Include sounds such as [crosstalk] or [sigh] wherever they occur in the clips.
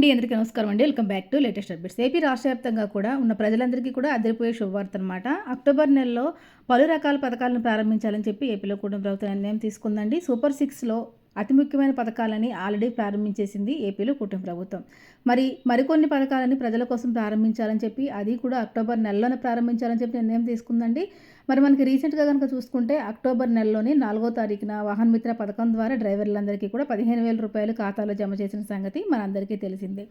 అండి అందరికీ నమస్కారం అండి. Welcome back to latest updates. AP రాష్ట్ర వ్యాప్తంగా కూడా ఉన్న ప్రజలందరికీ కూడా అదిరిపోయే శుభవార్త అనమాట అక్టోబర్ నెలలో పలు రకాల పథకాలను ప్రారంభించాలని చెప్పి ఏపీలో కూడా ప్రభుత్వం నిర్ణయం తీసుకుందండి. సూపర్ సిక్స్లో అతి ముఖ్యమైన పథకాలని ఆల్రెడీ ప్రారంభించేసింది ఏపీలో కూటమి ప్రభుత్వం. మరి మరికొన్ని పథకాలని ప్రజల కోసం ప్రారంభించాలని చెప్పి అది కూడా అక్టోబర్ నెలలోనే ప్రారంభించాలని చెప్పి నిర్ణయం తీసుకుందండి. మరి మనకి రీసెంట్గా కనుక చూసుకుంటే అక్టోబర్ నెలలోని నాలుగో తారీఖున వాహన్ మిత్ర పథకం ద్వారా డ్రైవర్లందరికీ కూడా పదిహేను వేల రూపాయలు ఖాతాలో జమ చేసిన సంగతి మనందరికీ తెలిసిందే.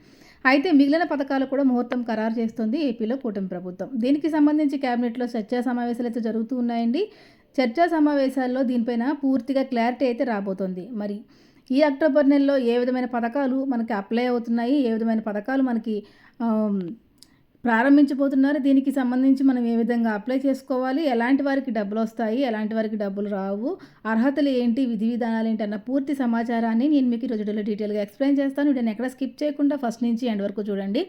అయితే మిగిలిన పథకాలు కూడా ముహూర్తం ఖరారు చేస్తుంది ఏపీలో కూటమి ప్రభుత్వం. దీనికి సంబంధించి కేబినెట్లో చర్చా సమావేశాలు అయితే జరుగుతూ ఉన్నాయండి. చర్చా సమావేశాల్లో దీనిపైన పూర్తిగా క్లారిటీ అయితే రాబోతోంది. మరి ఈ అక్టోబర్ నెలలో ఏ విధమైన పథకాలు మనకి అప్లై అవుతున్నాయి? ఏ విధమైన పథకాలు మనకి ప్రారంభించబోతున్నారు. దీనికి సంబంధించి మనం ఏ విధంగా అప్లై చేసుకోవాలి? ఎలాంటి వారికి డబ్బులు వస్తాయి? ఎలాంటి వారికి డబ్బులు రావు? అర్హతలు ఏంటి? విధి విధానాలు ఏంటి? అన్న పూర్తి సమాచారాన్ని నేను మీకు ఈరోజు వీడియోలో డీటెయిల్గా ఎక్స్ప్లెయిన్ చేస్తాను. వీడియోని ఎక్కడ స్కిప్ చేయకుండా ఫస్ట్ నుంచి ఎండ్ వరకు చూడండి.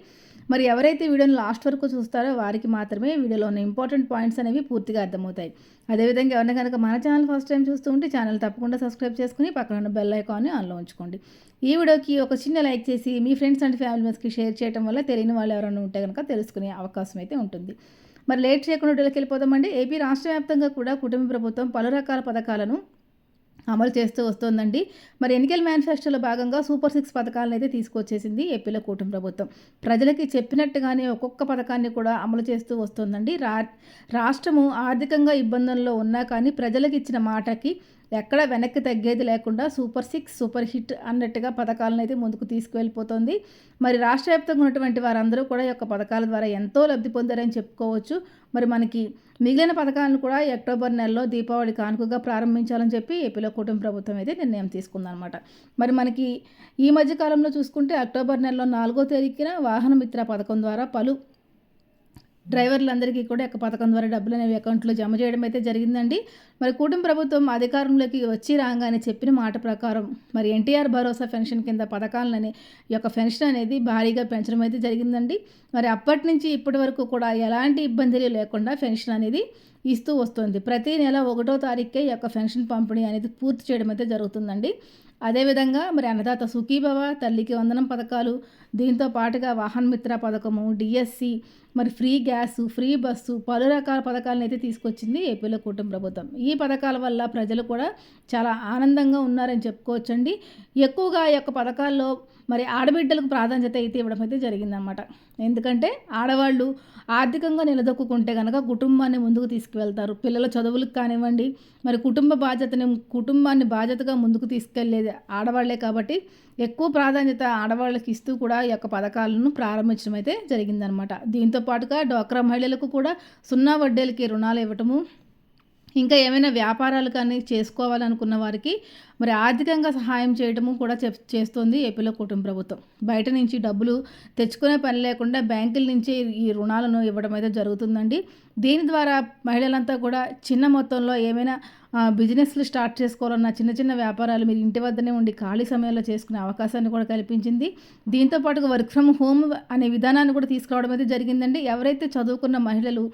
మరి ఎవరైతే వీడియోని లాస్ట్ వరకు చూస్తారో వారికి మాత్రమే వీడియోలో ఉన్న ఇంపార్టెంట్ పాయింట్స్ అనేవి పూర్తిగా అర్థమవుతాయి. అదేవిధంగా ఎవరైనా కనుక మన ఛానల్ ఫస్ట్ టైం చూస్తూ ఉంటే ఛానల్ తప్పకుండా సబ్స్క్రైబ్ చేసుకుని పక్కన ఉన్న బెల్ ఐకాన్ని ఆన్లో ఉంచుకోండి. ఈ వీడియోకి ఒక చిన్న లైక్ చేసి మీ ఫ్రెండ్స్ అండ్ ఫ్యామిలీ మెంబర్స్కి షేర్ చేయడం వల్ల తెలియని వాళ్ళు ఎవరైనా ఉంటే కనుక తెలుసుకునే అవకాశం అయితే ఉంటుంది. మరి లేట్ చేయకుండా వీడియోకి వెళ్ళిపోదామండి. ఏపీ రాష్ట్ర వ్యాప్తంగా కూడా కుటుంబ ప్రభుత్వం పలు రకాల పథకాలను అమలు చేస్తూ వస్తోందండి. మరి ఎన్నికల మేనిఫెస్టోలో భాగంగా సూపర్ సిక్స్ పథకాలను అయితే తీసుకొచ్చేసింది ఏపీలో కూటమి ప్రభుత్వం. ప్రజలకి చెప్పినట్టుగానే ఒక్కొక్క పథకాన్ని కూడా అమలు చేస్తూ వస్తోందండి. రా రాష్ట్రము ఆర్థికంగా ఇబ్బందుల్లో ఉన్నా కానీ ప్రజలకు ఇచ్చిన మాటకి ఎక్కడ వెనక్కి తగ్గేది లేకుండా సూపర్ సిక్స్ సూపర్ హిట్ అన్నట్టుగా పథకాలను అయితే ముందుకు తీసుకువెళ్ళిపోతుంది. మరి రాష్ట్ర వ్యాప్తంగా ఉన్నటువంటి వారందరూ కూడా ఈ యొక్క పథకాల ద్వారా ఎంతో లబ్ధి పొందారని చెప్పుకోవచ్చు. మరి మనకి మిగిలిన పథకాలను కూడా అక్టోబర్ నెలలో దీపావళి కానుకగా ప్రారంభించాలని చెప్పి ఏపీలో కుటుంబ ప్రభుత్వం అయితే నిర్ణయం తీసుకుందనమాట మరి మనకి ఈ మధ్య కాలంలో చూసుకుంటే అక్టోబర్ నెలలో నాలుగో తేదీకిన వాహన మిత్ర పథకం ద్వారా పలు డ్రైవర్లందరికీ కూడా ఒక పథకం ద్వారా డబ్బులు అనేవి అకౌంట్లో జమ చేయడం అయితే జరిగిందండి. మరి కూటమి ప్రభుత్వం అధికారంలోకి వచ్చి రాగానే చెప్పిన మాట ప్రకారం మరి ఎన్టీఆర్ భరోసా పెన్షన్ కింద పథకాలని ఈ యొక్క పెన్షన్ అనేది భారీగా పెంచడం అయితే జరిగిందండి. మరి అప్పటి నుంచి ఇప్పటి వరకు కూడా ఎలాంటి ఇబ్బందులు లేకుండా పెన్షన్ అనేది ఇస్తూ వస్తుంది. ప్రతి నెల ఒకటో తారీఖుకే ఈ యొక్క పెన్షన్ పంపిణీ అనేది పూర్తి చేయడం అయితే జరుగుతుందండి. అదేవిధంగా మరి అన్నదాత సుఖీభవ తల్లికి వందనం పథకాలు దీంతో పాటుగా వాహన్ మిత్ర పథకము డిఎస్సి మరి ఫ్రీ గ్యాస్ ఫ్రీ బస్సు పలు రకాల పథకాలను అయితే తీసుకొచ్చింది ఏపీలో కూటమి ప్రభుత్వం. ఈ పథకాల వల్ల ప్రజలు కూడా చాలా ఆనందంగా ఉన్నారని చెప్పుకోవచ్చండి. ఎక్కువగా ఈ యొక్క పథకాల్లో మరి ఆడబిడ్డలకు ప్రాధాన్యత అయితే ఇవ్వడం అయితే జరిగిందనమాట ఎందుకంటే ఆడవాళ్ళు ఆర్థికంగా నిలదొక్కుంటే కనుక కుటుంబాన్ని ముందుకు తీసుకువెళ్తారు. పిల్లల చదువులకు కానివ్వండి మరి కుటుంబ బాధ్యతని కుటుంబాన్ని బాధ్యతగా ముందుకు తీసుకెళ్ళేది ఆడవాళ్ళే కాబట్టి ఎక్కువ ప్రాధాన్యత ఆడవాళ్ళకి ఇస్తూ కూడా ఈ యొక్క పథకాలను ప్రారంభించడం అయితే జరిగిందనమాట. దీంతో పాటుగా డ్వాక్రా మహిళలకు కూడా సున్నా వడ్డీలకి రుణాలు ఇవ్వటము ఇంకా ఏమైనా వ్యాపారాలు కానీ చేసుకోవాలనుకున్న వారికి మరి ఆర్థికంగా సహాయం చేయడము కూడా చెప్ చేస్తుంది ఏపీలో కుటుంబ ప్రభుత్వం. బయట నుంచి డబ్బులు తెచ్చుకునే పని లేకుండా బ్యాంకుల నుంచి ఈ రుణాలను ఇవ్వడం అయితే జరుగుతుందండి. దీని ద్వారా మహిళలంతా కూడా చిన్న మొత్తంలో ఏమైనా బిజినెస్లు స్టార్ట్ చేసుకోవాలన్న చిన్న చిన్న వ్యాపారాలు మీరు ఇంటి వద్దనే ఉండి ఖాళీ సమయంలో చేసుకునే అవకాశాన్ని కూడా కల్పించింది. దీంతో పాటుగా వర్క్ ఫ్రమ్ హోమ్ అనే విధానాన్ని కూడా తీసుకురావడం అయితే జరిగిందండి. ఎవరైతే చదువుకున్న మహిళలు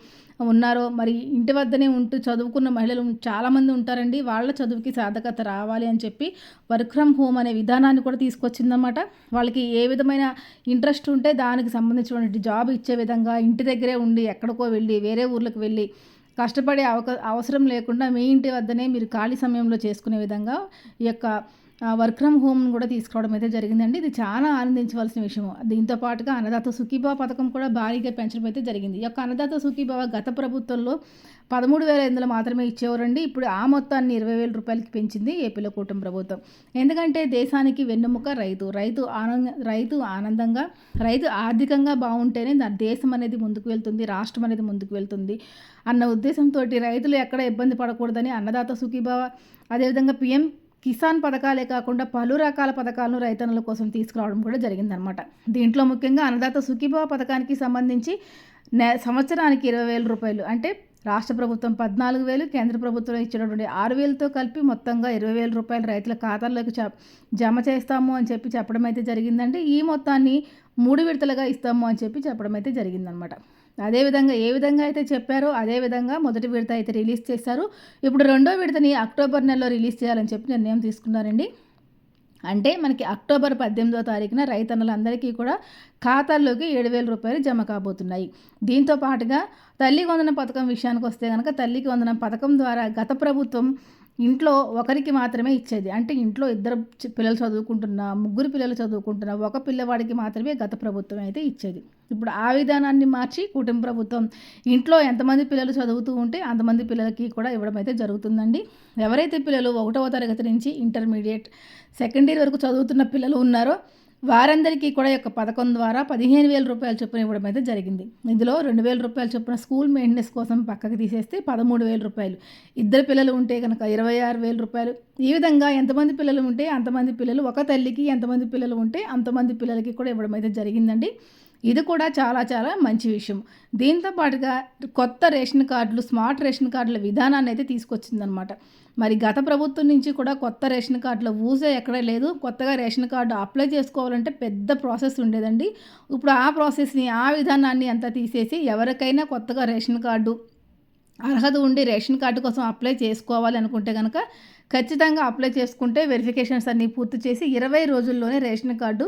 ఉన్నారో మరి ఇంటి వద్దనే ఉంటూ చదువుకున్న మహిళలు చాలామంది ఉంటారండి. వాళ్ళ చదువుకి సాధకత రావాలి అని చెప్పి వర్క్ ఫ్రమ్ హోమ్ అనే విధానాన్ని కూడా తీసుకొచ్చిందన్నమాట. వాళ్ళకి ఏ విధమైన ఇంట్రెస్ట్ ఉంటే దానికి సంబంధించినటువంటి జాబ్ ఇచ్చే విధంగా ఇంటి దగ్గరే ఉండి ఎక్కడికో వెళ్ళి వేరే ఊర్లకు వెళ్ళి కష్టపడే అవక అవసరం లేకుండా మీ ఇంటి వద్దనే మీరు ఖాళీ సమయంలో చేసుకునే విధంగా ఈ యొక్క వర్క్ ఫ్రమ్ హోమ్ను కూడా తీసుకురావడం అయితే జరిగిందండి. ఇది చాలా ఆనందించవలసిన విషయం దీంతో పాటుగా అన్నదాత సుఖీభావ పథకం కూడా భారీగా పెంచడం అయితే జరిగింది. ఈ యొక్క అన్నదాత సుఖీభావ గత ప్రభుత్వంలో పదమూడు వేల ఐదు మాత్రమే ఇచ్చేవారండి. ఇప్పుడు ఆ మొత్తాన్ని ఇరవై వేల రూపాయలకి పెంచింది ఏపీలో కూటమి ప్రభుత్వం. ఎందుకంటే దేశానికి వెన్నెముక రైతు. రైతు ఆనంద రైతు ఆనందంగా రైతు ఆర్థికంగా బాగుంటేనే నా దేశం అనేది ముందుకు వెళ్తుంది రాష్ట్రం అనేది ముందుకు వెళ్తుంది అన్న ఉద్దేశంతో రైతులు ఎక్కడ ఇబ్బంది పడకూడదని అన్నదాత సుఖీభావ అదేవిధంగా పిఎం కిసాన్ పథకాలే కాకుండా పలు రకాల పథకాలను రైతన్నుల కోసం తీసుకురావడం కూడా జరిగిందనమాట దీంట్లో ముఖ్యంగా అన్నదాత సుఖీభావ పథకానికి సంబంధించి నె సంవత్సరానికి ఇరవై వేల రూపాయలు అంటే రాష్ట్ర ప్రభుత్వం పద్నాలుగు వేలు కేంద్ర ప్రభుత్వం ఇచ్చినటువంటి ఆరు వేలతో కలిపి మొత్తంగా ఇరవై వేల రూపాయలు రైతుల ఖాతాల్లోకి జమ చేస్తాము అని చెప్పి చెప్పడం అయితే జరిగిందండి. ఈ మొత్తాన్ని మూడు విడతలుగా ఇస్తాము అని చెప్పి చెప్పడం అయితే జరిగిందనమాట అదేవిధంగా ఏ విధంగా అయితే చెప్పారో అదే విధంగా మొదటి విడత అయితే రిలీజ్ చేశారు. ఇప్పుడు రెండో విడతని అక్టోబర్ నెలలో రిలీజ్ చేయాలని చెప్పి నిర్ణయం తీసుకున్నారండి. అంటే మనకి అక్టోబర్ పద్దెనిమిదో తారీఖున రైతన్నలందరికీ కూడా ఖాతాల్లోకి ఏడు వేల రూపాయలు జమ కాబోతున్నాయి. దీంతో పాటుగా తల్లి వందన పథకం విషయానికి వస్తే కనుక తల్లికి వందన పథకం ద్వారా గత ప్రభుత్వం ఇంట్లో ఒకరికి మాత్రమే ఇచ్చేది. అంటే ఇంట్లో ఇద్దరు పిల్లలు చదువుకుంటున్న ముగ్గురు పిల్లలు చదువుకుంటున్న ఒక పిల్లవాడికి మాత్రమే గత ప్రభుత్వం అయితే ఇచ్చేది. ఇప్పుడు ఆ విధానాన్ని మార్చి కుటుంబ ప్రభుత్వం ఇంట్లో ఎంతమంది పిల్లలు చదువుతూ ఉంటే అంతమంది పిల్లలకి కూడా ఇవ్వడం అయితే జరుగుతుందండి. ఎవరైతే పిల్లలు ఒకటవ తరగతి నుంచి ఇంటర్మీడియట్ సెకండ్ ఇయర్ వరకు చదువుతున్న పిల్లలు ఉన్నారో వారందరికీ కూడా యొక్క పథకం ద్వారా పదిహేను వేల రూపాయల చొప్పున ఇవ్వడం అయితే జరిగింది. ఇందులో రెండు వేల రూపాయల చొప్పున స్కూల్ మెయింటెనెన్స్ కోసం పక్కకి తీసేస్తే పదమూడు వేల రూపాయలు. ఇద్దరు పిల్లలు ఉంటే కనుక ఇరవై ఆరు వేల రూపాయలు. ఈ విధంగా ఎంతమంది పిల్లలు ఉంటే అంతమంది పిల్లలు ఒక తల్లికి ఎంతమంది పిల్లలు ఉంటే అంతమంది పిల్లలకి కూడా ఇవ్వడం అయితే జరిగిందండి. ఇది కూడా చాలా చాలా మంచి విషయం. దీంతో పాటుగా కొత్త రేషన్ కార్డులు స్మార్ట్ రేషన్ కార్డుల విధానాన్ని అయితే తీసుకొచ్చిందనమాట. మరి గత ప్రభుత్వం నుంచి కూడా కొత్త రేషన్ కార్డుల ఊసే ఎక్కడే లేదు. కొత్తగా రేషన్ కార్డు అప్లై చేసుకోవాలంటే పెద్ద ప్రాసెస్ ఉండేదండి. ఇప్పుడు ఆ ప్రాసెస్ని ఆ విధానాన్ని అంతా తీసేసి ఎవరికైనా కొత్తగా రేషన్ కార్డు అర్హత ఉండి రేషన్ కార్డు కోసం అప్లై చేసుకోవాలి అనుకుంటే కనుక ఖచ్చితంగా అప్లై చేసుకుంటే వెరిఫికేషన్స్ అన్నీ పూర్తి చేసి ఇరవై రోజుల్లోనే రేషన్ కార్డు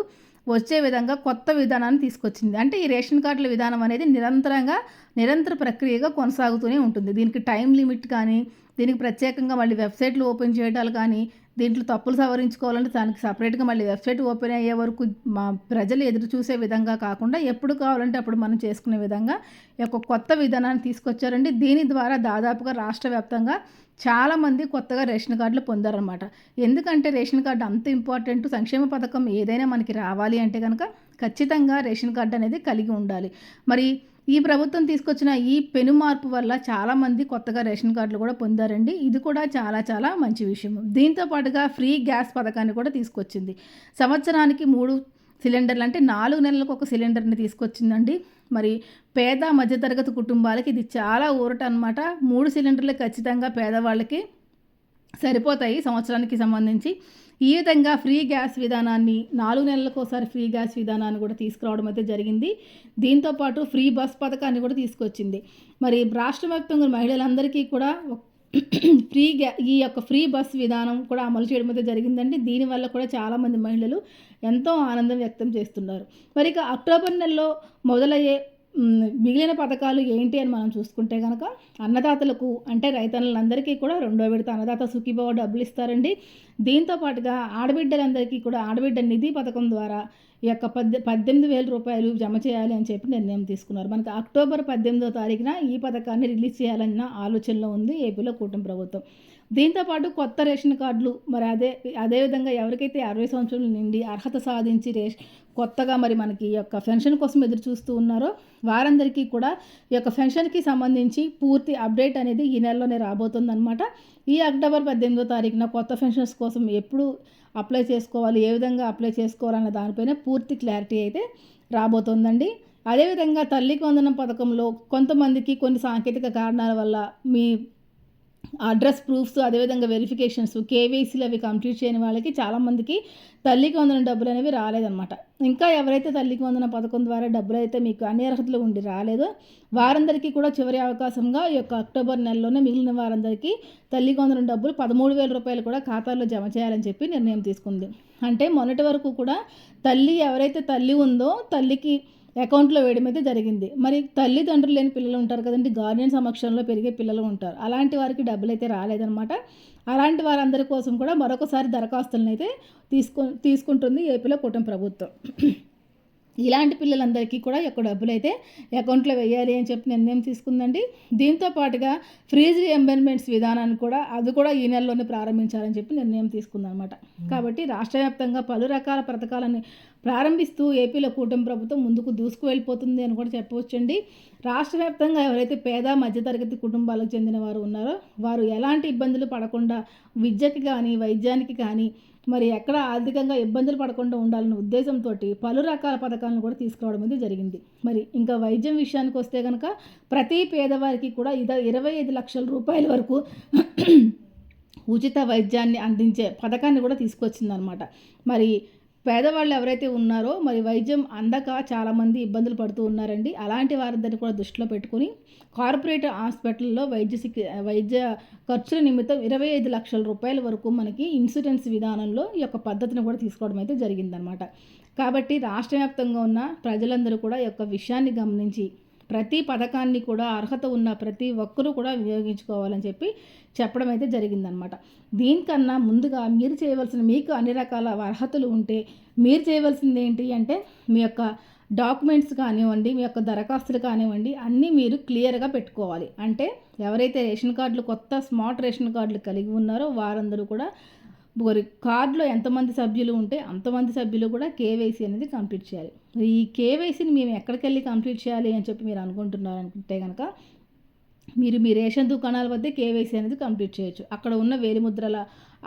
వచ్చే విధంగా కొత్త విధానాన్ని తీసుకొచ్చింది. అంటే ఈ రేషన్ కార్డుల విధానం అనేది నిరంతరంగా నిరంతర ప్రక్రియగా కొనసాగుతూనే ఉంటుంది. దీనికి టైం లిమిట్ కానీ దీనికి ప్రత్యేకంగా మళ్ళీ వెబ్సైట్లు ఓపెన్ చేయడాలు కానీ దీంట్లో తప్పులు సవరించుకోవాలంటే దానికి సపరేట్గా మళ్ళీ వెబ్సైట్ ఓపెన్ అయ్యే వరకు మా ప్రజలు ఎదురు చూసే విధంగా కాకుండా ఎప్పుడు కావాలంటే అప్పుడు మనం చేసుకునే విధంగా ఒక యొక్క కొత్త విధానాన్ని తీసుకొచ్చారండి. దీని ద్వారా దాదాపుగా రాష్ట్ర వ్యాప్తంగా చాలామంది కొత్తగా రేషన్ కార్డులు పొందారనమాట ఎందుకంటే రేషన్ కార్డు అంత ఇంపార్టెంట్ సంక్షేమ పథకం ఏదైనా మనకి రావాలి అంటే కనుక ఖచ్చితంగా రేషన్ కార్డు అనేది కలిగి ఉండాలి. మరి ఈ ప్రభుత్వం తీసుకొచ్చిన ఈ పెను మార్పు వల్ల చాలామంది కొత్తగా రేషన్ కార్డులు కూడా పొందారండి. ఇది కూడా చాలా చాలా మంచి విషయం. దీంతో పాటుగా ఫ్రీ గ్యాస్ పథకాన్ని కూడా తీసుకొచ్చింది. సంవత్సరానికి మూడు సిలిండర్లు అంటే నాలుగు నెలలకు ఒక సిలిండర్ని తీసుకొచ్చిందండి. మరి పేద మధ్యతరగతి కుటుంబాలకి ఇది చాలా ఊరట అనమాట మూడు సిలిండర్లు ఖచ్చితంగా పేదవాళ్ళకి సరిపోతాయి సంవత్సరానికి సంబంధించి. ఈ విధంగా ఫ్రీ గ్యాస్ విధానాన్ని నాలుగు నెలలకు ఒకసారి ఫ్రీ గ్యాస్ విధానాన్ని కూడా తీసుకురావడం అయితే జరిగింది. దీంతో పాటు ఫ్రీ బస్ పథకాన్ని కూడా తీసుకొచ్చింది. మరి రాష్ట్ర వ్యాప్తంగా మహిళలందరికీ కూడా [clears throat] ఫ్రీ గ్యా ఈ యొక్క ఫ్రీ బస్ విధానం కూడా అమలు చేయడం అయితే జరిగిందండి. దీనివల్ల కూడా చాలామంది మహిళలు ఎంతో ఆనందం వ్యక్తం చేస్తున్నారు. మరి ఇక అక్టోబర్ నెలలో మొదలయ్యే మిగిలిన పథకాలు ఏంటి అని మనం చూసుకుంటే కనుక అన్నదాతలకు అంటే రైతన్నులందరికీ కూడా రెండో విడత అన్నదాత సుఖీభావ డబ్బులు ఇస్తారండి. దీంతో పాటుగా ఆడబిడ్డలందరికీ కూడా ఆడబిడ్డ నిధి పథకం ద్వారా ఈ యొక్క పద్దె పద్దెనిమిది వేల రూపాయలు జమ చేయాలి అని చెప్పి నిర్ణయం తీసుకున్నారు. మనకి అక్టోబర్ పద్దెనిమిదో తారీఖున ఈ పథకాన్ని రిలీజ్ చేయాలన్న ఆలోచనలో ఉంది ఏపీలో కూటమి ప్రభుత్వం. దీంతోపాటు కొత్త రేషన్ కార్డులు మరి అదే అదేవిధంగా ఎవరికైతే అరవై సంవత్సరాలు నిండి అర్హత సాధించి రేష్ కొత్తగా మరి మనకి ఈ యొక్క పెన్షన్ కోసం ఎదురు చూస్తూ ఉన్నారో వారందరికీ కూడా ఈ యొక్క పెన్షన్కి సంబంధించి పూర్తి అప్డేట్ అనేది ఈ నెలలోనే రాబోతుందన్నమాట. ఈ అక్టోబర్ పద్దెనిమిదో తారీఖున కొత్త పెన్షన్స్ కోసం ఎప్పుడు అప్లై చేసుకోవాలి ఏ విధంగా అప్లై చేసుకోవాలన్న దానిపైన పూర్తి క్లారిటీ అయితే రాబోతోందండి. అదేవిధంగా తల్లికి వందనం పథకంలో కొంతమందికి కొన్ని సాంకేతిక కారణాల వల్ల మీ అడ్రస్ ప్రూఫ్స్ అదేవిధంగా వెరిఫికేషన్స్ కేవైసీలు అవి కంప్లీట్ చేయని వాళ్ళకి చాలామందికి తల్లికి వందన డబ్బులు అనేవి రాలేదన్నమాట. ఇంకా ఎవరైతే తల్లికి వందన పథకం ద్వారా డబ్బులు అయితే మీకు అన్ని అర్హతలు ఉండి రాలేదో వారందరికీ కూడా చివరి అవకాశంగా ఈ యొక్క అక్టోబర్ నెలలోనే మిగిలిన వారందరికీ తల్లికి వందన డబ్బులు పదమూడు వేల రూపాయలు కూడా ఖాతాల్లో జమ చేయాలని చెప్పి నిర్ణయం తీసుకుంది. అంటే మొన్నటి వరకు కూడా తల్లి ఎవరైతే తల్లి ఉందో తల్లికి అకౌంట్లో వేయడం అయితే జరిగింది. మరి తల్లిదండ్రులు లేని పిల్లలు ఉంటారు కదండి. గార్డియన్ సమక్షంలో పెరిగే పిల్లలు ఉంటారు. అలాంటి వారికి డబ్బులు అయితే రాలేదనమాట అలాంటి వారందరి కోసం కూడా మరొకసారి దరఖాస్తులను అయితే తీసుకు తీసుకుంటుంది ఏపీలో కుటుంబ ప్రభుత్వం. ఇలాంటి పిల్లలందరికీ కూడా యొక్క డబ్బులు అయితే అకౌంట్లో వేయాలి అని చెప్పి నిర్ణయం తీసుకుందండి. దీంతో పాటుగా ఫ్రీజ్ రియంబర్మెంట్స్ విధానాన్ని కూడా అది కూడా ఈ నెలలోనే ప్రారంభించాలని చెప్పి నిర్ణయం తీసుకుందనమాట. కాబట్టి రాష్ట్ర వ్యాప్తంగా పలు రకాల పథకాలను ప్రారంభిస్తూ ఏపీలో కూటమి ప్రభుత్వం ముందుకు దూసుకు వెళ్ళిపోతుంది అని కూడా చెప్పవచ్చండి. రాష్ట్ర వ్యాప్తంగా ఎవరైతే పేద మధ్యతరగతి కుటుంబాలకు చెందిన వారు ఉన్నారో వారు ఎలాంటి ఇబ్బందులు పడకుండా విద్యకి కానీ వైద్యానికి కానీ మరి ఎక్కడ ఆర్థికంగా ఇబ్బందులు పడకుండా ఉండాలన్న ఉద్దేశంతో పలు రకాల పథకాలను కూడా తీసుకురావడం అనేది జరిగింది. మరి ఇంకా వైద్యం విషయానికి వస్తే కనుక ప్రతి పేదవారికి కూడా ఇద ఇరవై ఐదు లక్షల రూపాయల వరకు ఉచిత వైద్యాన్ని అందించే పథకాన్ని కూడా తీసుకొచ్చిందనమాట మరి పేదవాళ్ళు ఎవరైతే ఉన్నారో మరి వైద్యం అందక చాలామంది ఇబ్బందులు పడుతూ ఉన్నారండి. అలాంటి వారందరినీ కూడా దృష్టిలో పెట్టుకుని కార్పొరేట్ హాస్పిటల్లో వైద్య వైద్య ఖర్చుల నిమిత్తం ఇరవై ఐదు లక్షల రూపాయల వరకు మనకి ఇన్సూరెన్స్ విధానంలో ఈ యొక్క పద్ధతిని కూడా తీసుకోవడం అయితే జరిగిందనమాట. కాబట్టి రాష్ట్ర వ్యాప్తంగా ఉన్న ప్రజలందరూ కూడా ఈ యొక్క విషయాన్ని గమనించి ప్రతి పథకాన్ని కూడా అర్హత ఉన్న ప్రతి ఒక్కరూ కూడా వినియోగించుకోవాలని చెప్పి చెప్పడం అయితే జరిగిందనమాట. దీనికన్నా ముందుగా మీరు చేయవలసిన మీకు అన్ని రకాల అర్హతలు ఉంటే మీరు చేయవలసింది ఏంటి అంటే మీ యొక్క డాక్యుమెంట్స్ కానివ్వండి మీ యొక్క దరఖాస్తులు కానివ్వండి అన్నీ మీరు క్లియర్గా పెట్టుకోవాలి. అంటే ఎవరైతే రేషన్ కార్డులు కొత్త స్మార్ట్ రేషన్ కార్డులు కలిగి ఉన్నారో వారందరూ కూడా మరి కార్డులో ఎంతమంది సభ్యులు ఉంటే అంతమంది సభ్యులు కూడా కేవైసీ అనేది కంప్లీట్ చేయాలి. ఈ కేవైసీని మేము ఎక్కడికి వెళ్ళి కంప్లీట్ చేయాలి అని చెప్పి మీరు అనుకుంటున్నారు అనుకుంటే కనుక మీరు మీ రేషన్ దుకాణాల వద్దే కేవైసీ అనేది కంప్లీట్ చేయొచ్చు. అక్కడ ఉన్న వేలిముద్రల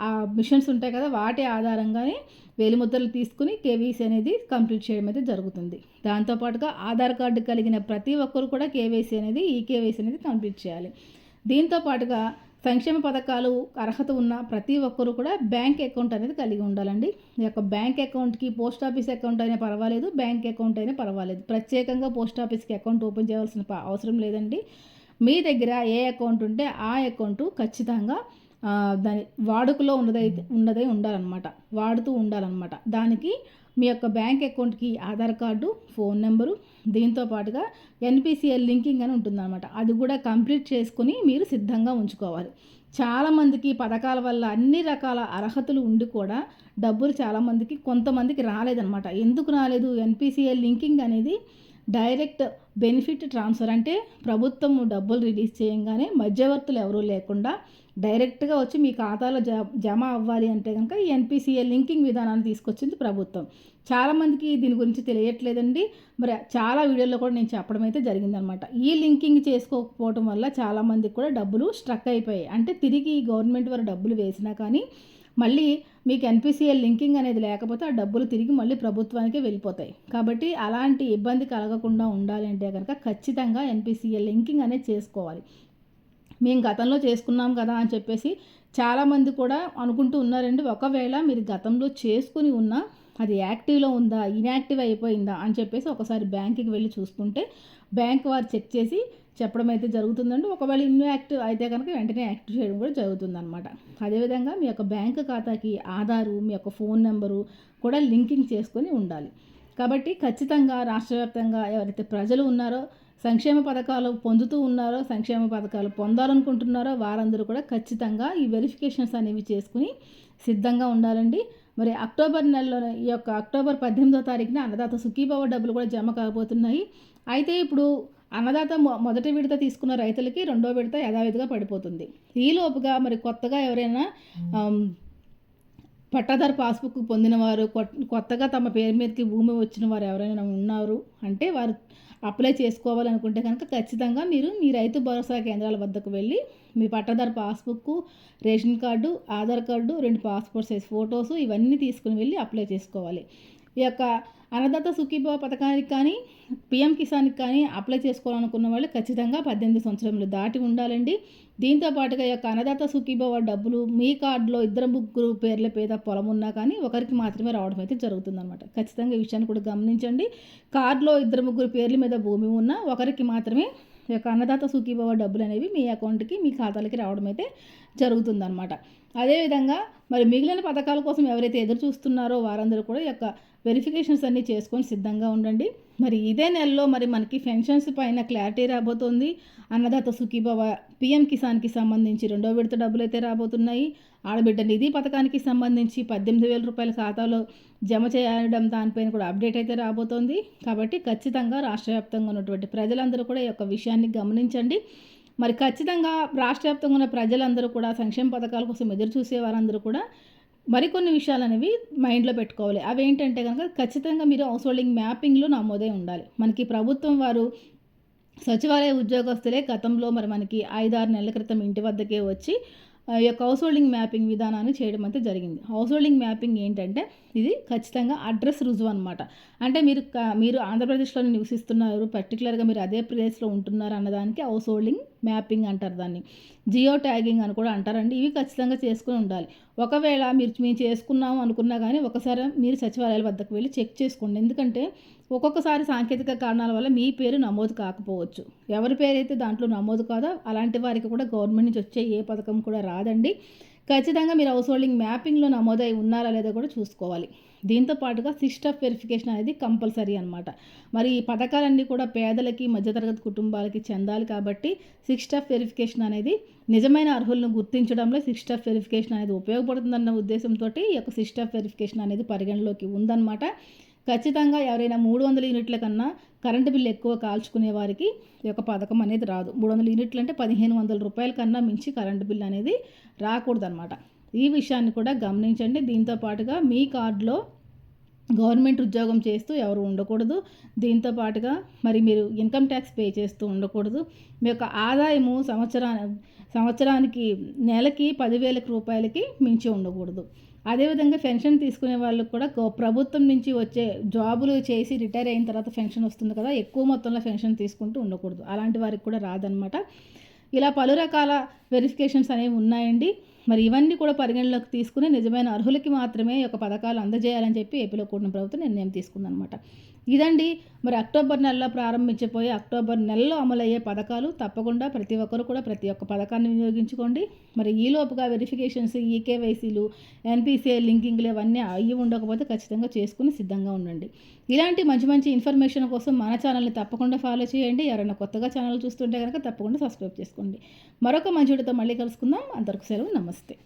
ఆ మిషన్స్ ఉంటాయి కదా వాటి ఆధారంగానే వేలిముద్రలు తీసుకుని కేవైసీ అనేది కంప్లీట్ చేయడం అయితే జరుగుతుంది. దాంతోపాటుగా ఆధార్ కార్డు కలిగిన ప్రతి ఒక్కరు కూడా కేవైసీ అనేది ఈ కేవైసీ అనేది కంప్లీట్ చేయాలి. దీంతో పాటుగా సంక్షేమ పథకాలు అర్హత ఉన్న ప్రతి ఒక్కరు కూడా బ్యాంక్ అకౌంట్ అనేది కలిగి ఉండాలండి. ఈ యొక్క బ్యాంక్ అకౌంట్కి పోస్ట్ ఆఫీస్ అకౌంట్ అయినా పర్వాలేదు బ్యాంక్ అకౌంట్ అయినా పర్వాలేదు. ప్రత్యేకంగా పోస్ట్ ఆఫీస్కి అకౌంట్ ఓపెన్ చేయాల్సిన అవసరం లేదండి. మీ దగ్గర ఏ అకౌంట్ ఉంటే ఆ అకౌంట్ ఖచ్చితంగా దాని వాడుకలో ఉన్నదై ఉన్నదై ఉండాలన్నమాట. వాడుతూ ఉండాలన్నమాట. దానికి మీ యొక్క బ్యాంక్ అకౌంట్కి ఆధార్ కార్డు ఫోన్ నెంబరు దీంతో పాటుగా ఎన్పిసిఎల్ లింకింగ్ అని ఉంటుందన్నమాట. అది కూడా కంప్లీట్ చేసుకుని మీరు సిద్ధంగా ఉంచుకోవాలి. చాలామందికి పథకాల వల్ల అన్ని రకాల అర్హతలు ఉండి కూడా డబ్బులు చాలామందికి కొంతమందికి రాలేదన్నమాట. ఎందుకు రాలేదు? ఎన్పిసిఎల్ లింకింగ్ అనేది డైరెక్ట్ బెనిఫిట్ ట్రాన్స్ఫర్ అంటే ప్రభుత్వం డబ్బులు రిలీజ్ చేయంగానే మధ్యవర్తులు ఎవరూ లేకుండా డైరెక్ట్గా వచ్చి మీ ఖాతాలో జమ అవ్వాలి అంటే కనుక ఈ ఎన్పిసిఏ లింకింగ్ విధానాన్ని తీసుకొచ్చింది ప్రభుత్వం. చాలామందికి దీని గురించి తెలియట్లేదండి. మరి చాలా వీడియోల్లో కూడా నేను చెప్పడం అయితే జరిగిందనమాట. ఈ లింకింగ్ చేసుకోకపోవడం వల్ల చాలామందికి కూడా డబ్బులు స్ట్రక్ అయిపోయాయి. అంటే తిరిగి గవర్నమెంట్ వారు డబ్బులు వేసినా కానీ మళ్ళీ మీకు ఎన్పిసిఎల్ లింకింగ్ అనేది లేకపోతే ఆ డబ్బులు తిరిగి మళ్ళీ ప్రభుత్వానికే వెళ్ళిపోతాయి. కాబట్టి అలాంటి ఇబ్బంది కలగకుండా ఉండాలి అంటే కనుక ఖచ్చితంగా ఎన్పిసిఎల్ లింకింగ్ అనేది చేసుకోవాలి. మేము గతంలో చేసుకున్నాం కదా అని చెప్పేసి చాలామంది కూడా అనుకుంటూ ఉన్నారండి ఒకవేళ మీరు గతంలో చేసుకుని ఉన్నా అది యాక్టివ్లో ఉందా ఇన్యాక్టివ్ అయిపోయిందా? అని చెప్పేసి ఒకసారి బ్యాంకుకి వెళ్ళి చూసుకుంటే బ్యాంక్ వారు చెక్ చేసి చెప్పడం అయితే జరుగుతుందండి. ఒకవేళ ఇన్యాక్టివ్ అయితే కనుక వెంటనే యాక్టివ్ చేయడం కూడా జరుగుతుందన్నమాట. అదేవిధంగా మీ యొక్క బ్యాంక్ ఖాతాకి ఆధారు మీ యొక్క ఫోన్ నెంబరు కూడా లింకింగ్ చేసుకొని ఉండాలి. కాబట్టి ఖచ్చితంగా రాష్ట్ర వ్యాప్తంగా ఎవరైతే ప్రజలు ఉన్నారో సంక్షేమ పథకాలు పొందుతూ ఉన్నారో సంక్షేమ పథకాలు పొందాలనుకుంటున్నారో వారందరూ కూడా ఖచ్చితంగా ఈ వెరిఫికేషన్స్ అనేవి చేసుకుని సిద్ధంగా ఉండాలండి. మరి అక్టోబర్ నెలలో ఈ యొక్క అక్టోబర్ పద్దెనిమిదో తారీఖున అన్నదాత సుఖీభవ డబ్బులు కూడా జమ కాబోతున్నాయి. అయితే ఇప్పుడు అన్నదాత మొదటి విడత తీసుకున్న రైతులకి రెండో విడత యథావిధిగా పడిపోతుంది. ఈలోపుగా మరి కొత్తగా ఎవరైనా పట్టాదారు పాస్బుక్ పొందినవారు కొత్తగా తమ పేరు మీదకి భూమి వచ్చిన వారు ఎవరైనా ఉన్నారు అంటే వారు అప్లై చేసుకోవాలనుకుంటే కనుక ఖచ్చితంగా మీరు మీ రైతు భరోసా కేంద్రాల వద్దకు వెళ్ళి మీ పట్టాదారు passbook ration card Aadhaar card రెండు పాస్పోర్ట్ సైజ్ ఫొటోస్ ఇవన్నీ తీసుకుని వెళ్ళి అప్లై చేసుకోవాలి. ఈ యొక్క అన్నదాత సుఖీభవ పథకానికి కానీ పిఎం కిసాన్కి కానీ అప్లై చేసుకోవాలనుకున్న వాళ్ళు ఖచ్చితంగా పద్దెనిమిది సంవత్సరంలో దాటి ఉండాలండి. దీంతో పాటుగా యొక్క అన్నదాత సుఖీభావ డబ్బులు మీ కార్డులో ఇద్దరు ముగ్గురు పేర్ల పేద పొలం ఉన్నా కానీ ఒకరికి మాత్రమే రావడం అయితే జరుగుతుందన్నమాట. ఖచ్చితంగా ఈ విషయాన్ని కూడా గమనించండి. కార్డులో ఇద్దరు ముగ్గురు పేర్ల మీద భూమి ఉన్నా ఒకరికి మాత్రమే యొక్క అన్నదాత సుఖీభావ డబ్బులు అనేవి మీ అకౌంట్కి మీ ఖాతాలకి రావడం అయితే జరుగుతుందన్నమాట. అదేవిధంగా మరి మిగిలిన పథకాల కోసం ఎవరైతే ఎదురు చూస్తున్నారో వారందరూ కూడా యొక్క వెరిఫికేషన్స్ అన్నీ చేసుకొని సిద్ధంగా ఉండండి. మరి ఇదే నెలలో మరి మనకి పెన్షన్స్ పైన క్లారిటీ రాబోతోంది. అన్నదాత సుఖీభవ పిఎం కిసాన్కి సంబంధించి రెండో విడత డబ్బులు అయితే రాబోతున్నాయి. ఆడబిడ్డ నిధి పథకానికి సంబంధించి పద్దెనిమిది వేల రూపాయల ఖాతాలో జమ చేయడం దానిపైన కూడా అప్డేట్ అయితే రాబోతోంది. కాబట్టి ఖచ్చితంగా రాష్ట్ర వ్యాప్తంగా ఉన్నటువంటి ప్రజలందరూ కూడా ఈ యొక్క విషయాన్ని గమనించండి. మరి ఖచ్చితంగా రాష్ట్ర వ్యాప్తంగా ఉన్న ప్రజలందరూ కూడా సంక్షేమ పథకాల కోసం ఎదురు చూసే వారందరూ కూడా మరికొన్ని విషయాలు అనేవి మైండ్లో పెట్టుకోవాలి. అవి ఏంటంటే కనుక ఖచ్చితంగా మీరు హౌస్ హోల్డింగ్ మ్యాపింగ్లో నమోదై ఉండాలి. మనకి ప్రభుత్వం వారు సచివాలయ ఉద్యోగస్తులే గతంలో మరి మనకి ఐదారు నెలల క్రితం ఇంటి వద్దకే వచ్చి యొక్క హౌస్ హోల్డింగ్ మ్యాపింగ్ విధానాన్ని చేయడం అయితే జరిగింది. హౌస్ హోల్డింగ్ మ్యాపింగ్ ఏంటంటే ఇది ఖచ్చితంగా అడ్రస్ రుజువు అనమాట అంటే మీరు మీరు ఆంధ్రప్రదేశ్లో నివసిస్తున్నారు పర్టికులర్గా మీరు అదే ప్లేస్లో ఉంటున్నారు అన్నదానికి హౌస్ హోల్డింగ్ మ్యాపింగ్ అంటారు దాన్ని. జియో ట్యాగింగ్ అని కూడా అంటారండి. ఇవి ఖచ్చితంగా చేసుకుని ఉండాలి. ఒకవేళ మీరు మేము చేసుకున్నాము అనుకున్నా కానీ ఒకసారి మీరు సచివాలయాల వద్దకు వెళ్ళి చెక్ చేసుకోండి. ఎందుకంటే ఒక్కొక్కసారి సాంకేతిక కారణాల వల్ల మీ పేరు నమోదు కాకపోవచ్చు. ఎవరి పేరు అయితే దాంట్లో నమోదు కాదో అలాంటి వారికి కూడా గవర్నమెంట్ నుంచి వచ్చే ఏ పథకం కూడా రాదండి. ఖచ్చితంగా మీరు హౌస్ హోల్డింగ్ మ్యాపింగ్లో నమోదై ఉన్నారా లేదా కూడా చూసుకోవాలి. దీంతో పాటుగా సిస్ట్ ఆఫ్ వెరిఫికేషన్ అనేది కంపల్సరీ అనమాట మరి ఈ పథకాలన్నీ కూడా పేదలకి మధ్యతరగతి కుటుంబాలకి చెందాలి కాబట్టి సిక్స్ట్ ఆఫ్ వెరిఫికేషన్ అనేది నిజమైన అర్హులను గుర్తించడంలో సిక్స్ట్ ఆఫ్ వెరిఫికేషన్ అనేది ఉపయోగపడుతుందన్న ఉద్దేశంతో ఈ యొక్క సిస్ట్ ఆఫ్ వెరిఫికేషన్ అనేది పరిగణలోకి ఉందన్నమాట. ఖచ్చితంగా ఎవరైనా మూడు వందల యూనిట్ల కన్నా కరెంటు బిల్లు ఎక్కువ కాల్చుకునే వారికి ఈ యొక్క పథకం అనేది రాదు. మూడు వందల యూనిట్లు అంటే పదిహేను వందల రూపాయల కన్నా మించి కరెంటు బిల్లు అనేది రాకూడదనమాట ఈ విషయాన్ని కూడా గమనించండి. దీంతో పాటుగా మీ కార్డులో గవర్నమెంట్ ఉద్యోగం చేస్తూ ఎవరు ఉండకూడదు. దీంతో పాటుగా మరి మీరు ఇన్కమ్ ట్యాక్స్ పే చేస్తూ ఉండకూడదు. మీ యొక్క ఆదాయము సంవత్సరా సంవత్సరానికి నెలకి పదివేల రూపాయలకి మించి ఉండకూడదు. అదేవిధంగా పెన్షన్ తీసుకునే వాళ్ళకు కూడా ప్రభుత్వం నుంచి వచ్చే జాబులు చేసి రిటైర్ అయిన తర్వాత పెన్షన్ వస్తుంది కదా ఎక్కువ మొత్తంలో పెన్షన్ తీసుకుంటూ ఉండకూడదు. అలాంటి వారికి కూడా రాదనమాట ఇలా పలు రకాల వెరిఫికేషన్స్ అనేవి ఉన్నాయండి. మరి ఇవన్నీ కూడా పరిగణలోకి తీసుకుని నిజమైన అర్హులకి మాత్రమే ఒక పథకాలు అందజేయాలని చెప్పి ఏపీలో కూడిన ప్రభుత్వం నిర్ణయం తీసుకుందనమాట ఇదండి. మరి అక్టోబర్ నెలలో ప్రారంభించబోయే అక్టోబర్ నెలలో అమలయ్యే పథకాలు తప్పకుండా ప్రతి ఒక్కరు కూడా ప్రతి ఒక్క పథకాన్ని వినియోగించుకోండి. మరి ఈలోపుగా వెరిఫికేషన్స్ ఈకేవైసీలు ఎన్పిసిఐ లింకింగ్లు ఇవన్నీ అయ్యి ఉండకపోతే ఖచ్చితంగా చేసుకుని సిద్ధంగా ఉండండి. ఇలాంటి మంచి మంచి ఇన్ఫర్మేషన్ కోసం మన ఛానల్ని తప్పకుండా ఫాలో చేయండి. ఎవరైనా కొత్తగా ఛానల్ చూస్తుంటే కనుక తప్పకుండా సబ్స్క్రైబ్ చేసుకోండి. మరొక మంచి మళ్ళీ కలుసుకుందాం. అంతవరకు సెలవు. నమస్తే.